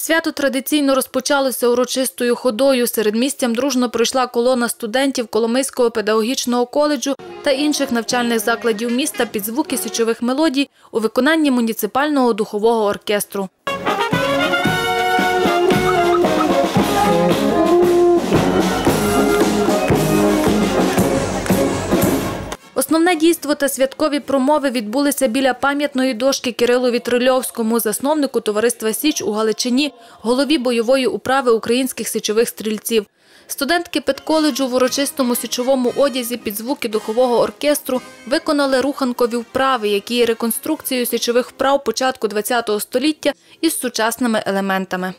Свято традиційно розпочалося урочистою ходою. Серед містям дружно пройшла колона студентів Коломийського педагогічного коледжу та інших навчальних закладів міста під звуки січових мелодій у виконанні муніципального духового оркестру. Основне дійство та святкові промови відбулися біля пам'ятної дошки Кирилові Трильовському, засновнику товариства Січ у Галичині, голові бойової управи українських січових стрільців. Студентки педколеджу в урочистому січовому одязі під звуки духового оркестру виконали руханкові вправи, які є реконструкцією січових вправ початку ХХ століття із сучасними елементами.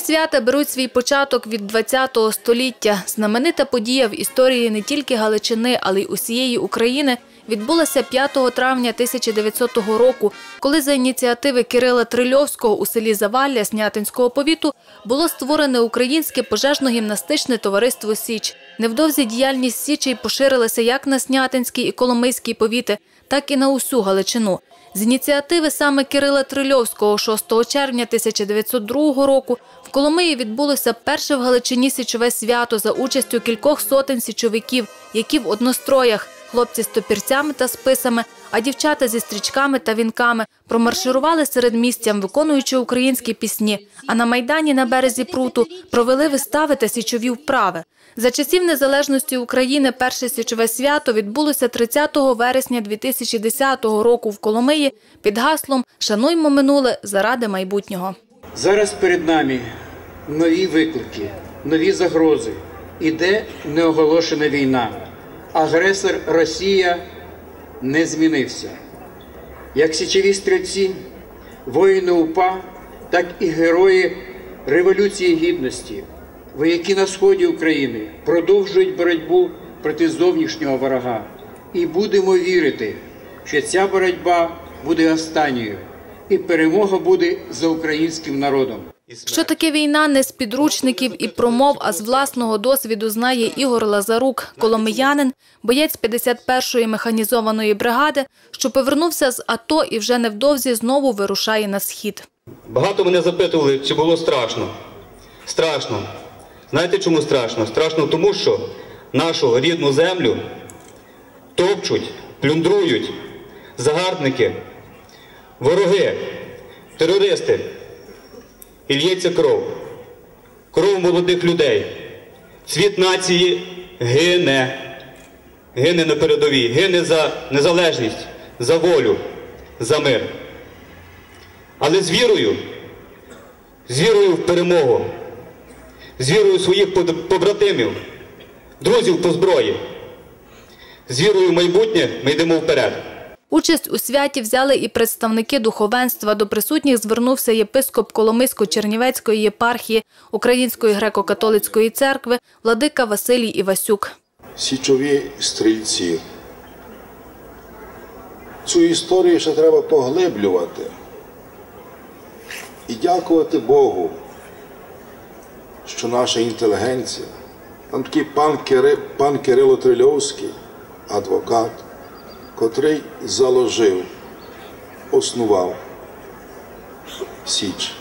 Свята беруть свій початок від ХХ століття. Знаменита подія в історії не тільки Галичини, але й усієї України відбулася 5 травня 1900 року, коли за ініціативи Кирила Трильовського у селі Завалля Снятинського повіту було створене українське пожежно-гімнастичне товариство Січ. Невдовзі діяльність Січей поширилася як на Снятинський і Коломийський повіти, так і на усю Галичину. З ініціативи саме Кирила Трильовського 6 червня 1902 року в Коломиї відбулося перше в Галичині січове свято за участю кількох сотень січовиків, які в одностроях, хлопці з топірцями та списами, а дівчата зі стрічками та вінками промарширували серед містям, виконуючи українські пісні. А на майдані на березі пруту провели вистави та січові вправи. За часів незалежності України перше січове свято відбулося 30 вересня 2010 року в Коломиї під гаслом Шануймо минуле заради майбутнього. Зараз перед нами нові виклики, нові загрози. Іде неоголошена війна. Агресор Росія не змінився. Як січові стрільці, воїни УПА, так і герої Революції Гідності, вояки на сході України продовжують боротьбу проти зовнішнього ворога. І будемо вірити, що ця боротьба буде останньою, і перемога буде за українським народом. Що таке війна не з підручників і промов, а з власного досвіду знає Ігор Лазарук, коломиянин, боєць 51-ї механізованої бригади, що повернувся з АТО і вже невдовзі знову вирушає на схід. Багато мене запитували, чи було страшно. Страшно. Знаєте, чому страшно? Страшно тому, що нашу рідну землю топчуть, плюндрують загарбники, вороги, терористи. І лється кров. Кров молодих людей. Цвіт нації гине. Гине на передовій, гине за незалежність, за волю, за мир. Але з вірою, з вірою в перемогу, з вірою своїх побратимів, друзів по зброї, з вірою в майбутнє ми йдемо вперед. Участь у святі взяли і представники духовенства. До присутніх звернувся єпископ Коломийсько-Чернівецької єпархії Української греко-католицької церкви владика Василій Івасюк. Січові стрільці. Цю історію ще треба поглиблювати і дякувати Богу, що наша інтелігенція, там такий пан, пан Кирило Трильовський, адвокат котрий заложив, основав Січ.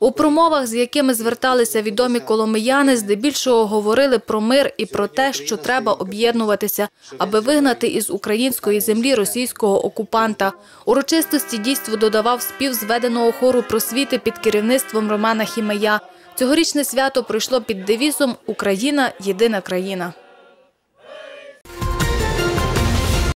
У промовах, з якими зверталися відомі коломияни, здебільшого говорили про мир і про те, що треба об'єднуватися, аби вигнати із української землі російського окупанта. Урочистості дійству додавав спів зведеного хору просвіти під керівництвом Романа Хімея. Цьогорічне свято пройшло під девізом Україна єдина країна.